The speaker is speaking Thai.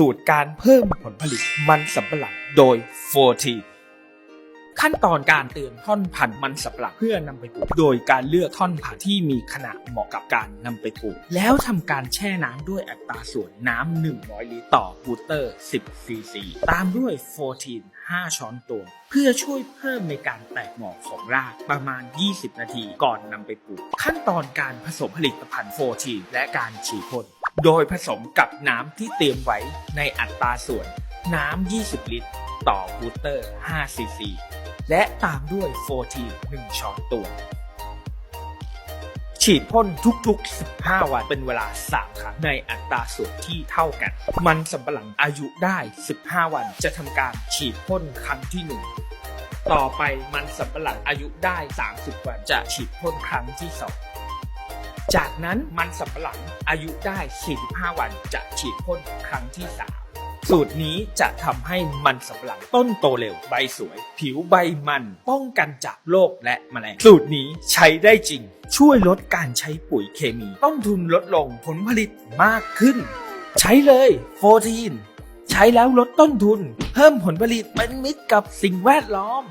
สูตรการเพิ่มผลผลิตมันสำปะหลังโดย 4T ขั้นตอนการเตรียมท่อนพันธุ์มันสำปะหลังเพื่อนำไปปลูกโดยการเลือกท่อนพันธุ์ที่มีขนาดเหมาะกับการนำไปปลูกแล้วทำการแช่น้ำด้วยอัตราส่วนน้ำ100 ลิตรต่อบูเตอร์ 10 ซีซี ตามด้วย 4T 5ช้อนตวงเพื่อช่วยเพิ่มในการแตกหน่อของรากประมาณ 20 นาทีก่อนนำไปปลูก ขั้นตอนการผสมผลิตภัณฑ์ 4T และการฉีดพ่น โดยผสมกับน้ำที่เตรียมไว้ในอัตราส่วนน้ำ 20 ลิตร ต่อบูสเตอร์ 5 ซีซี และตามด้วย 4T 1ช้อนตวง ฉีดพ่นทุกๆ 15 วันเป็นเวลา 3 ครั้งในอัตราส่วนที่เท่ากัน มันสำปะหลังอายุได้ 15 วันจะทำการฉีดพ่นครั้งที่ 1 ต่อไปมันสำปะหลังอายุได้ 30 วันจะฉีดพ่นครั้งที่ 2 จากนั้นมันสำปะหลังอายุได้ 45 วันจะฉีดพ่นครั้งที่ 3สูตรนี้จะทำให้มันสำปะหลังต้นโตเร็ว ใบสวย ผิวใบมัน ป้องกันจากโรคและแมลง สูตรนี้ใช้ได้จริง ช่วยลดการใช้ปุ๋ยเคมี ต้นทุนลดลงผลผลิตมากขึ้น ใช้เลยโฟทีน ใช้แล้วลดต้นทุน เพิ่มผลผลิตเป็นมิตรกับสิ่งแวดล้อม